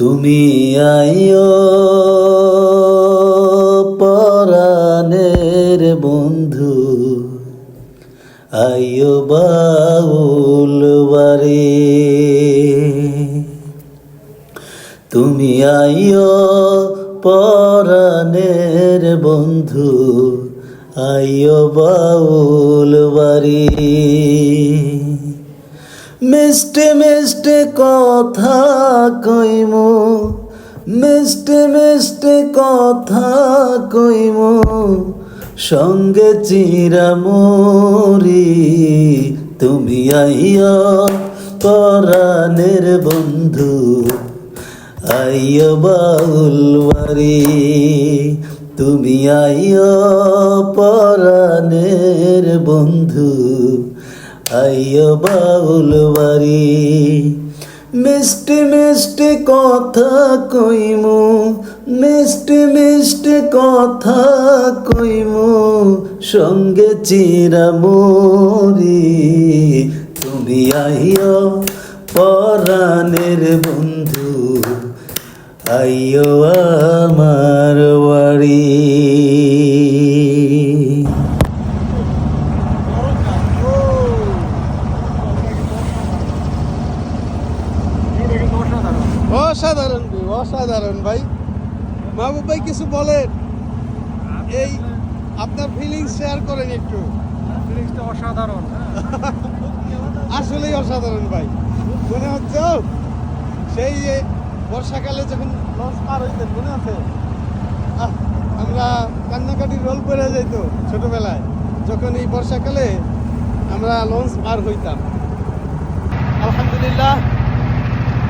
তুমি আইও পরাণের বন্ধু। আইও বাউল বারে। তুমি আইও পরাণের বন্ধু। আইও বাউল বাড়ি মিষ্টি মিষ্টি কথা কইমু। মিষ্টি মিষ্টি কথা কইমু। সঙ্গে চিরা চিরামরি তুমি আইয়া পরাণের বন্ধু। আইয় বাউলবারি তুমি আইয় পরাণের বন্ধু। আইয় বাউলবারি মিষ্টি মিষ্টি কথা কইমু, মিষ্টি মিষ্টি কথা কইমু, সঙ্গে চিরামরি তুমি আইয় পরাণের বন্ধু, আইয়ো আমার বাড়ি। অসাধারণ ভাই অসাধারণ ভাই। মাহবুব ভাই কিছু বলেন? এই আপনার ফিলিংস শেয়ার করেন একটু। ফিলিংসটা অসাধারণ আসলেই অসাধারণ ভাই। মনে হচ্ছে সেই যে বর্ষাকালে যখন লঞ্চ পার হইতেন মনে আছে? আমরা কান্নাকাটির রোল করে যাইত ছোটবেলায় যখন এই বর্ষাকালে আমরা লঞ্চ পার হইতাম। আলহামদুলিল্লাহ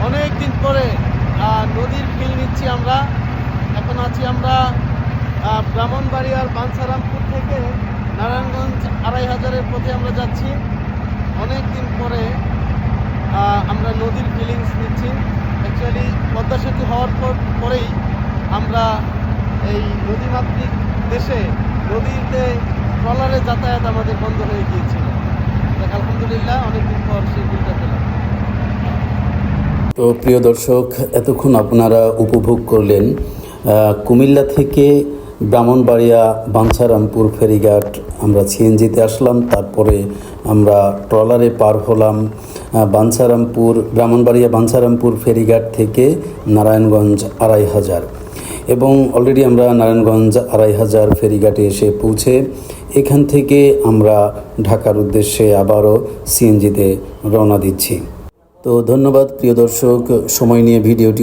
অনেক দিন পরে আহ, নদীর নিচ্ছি আমরা। এখন আছি আমরা ব্রাহ্মণবাড়িয়ার বাঞ্ছারামপুর থেকে নারায়ণগঞ্জ আড়াই হাজারের পথে আমরা যাচ্ছি। অনেক দিন পরে আমরা নদীর ফিলিংস নিচ্ছি। অ্যাকচুয়ালি পদ্মা সেতু হওয়ার পর, পরেই আমরা এই নদীমাতৃক দেশে নদীতে ট্রলারে যাতায়াত আমাদের বন্ধ হয়ে গিয়েছিল। আলহামদুলিল্লাহ, অনেকদিন পর সেই পেলাম। তো প্রিয় দর্শক, এতক্ষণ আপনারা উপভোগ করলেন কুমিল্লা থেকে ব্রাহ্মণবাড়িয়া বাঞ্ছারামপুর ফেরিঘাট। আমরা সিএনজিতে আসলাম, তারপরে আমরা ট্রলারে পার হলাম বাঞ্ছারামপুর, ব্রাহ্মণবাড়িয়া বাঞ্ছারামপুর ফেরিঘাট থেকে নারায়ণগঞ্জ আড়াই হাজার। এবং অলরেডি আমরা নারায়ণগঞ্জ আড়াই হাজার ফেরিঘাটে এসে পৌঁছে, এখান থেকে আমরা ঢাকার উদ্দেশ্যে আবারও সিএনজিতে রওনা দিচ্ছি। তো ধন্যবাদ প্রিয় দর্শক সময় নিয়ে ভিডিওটি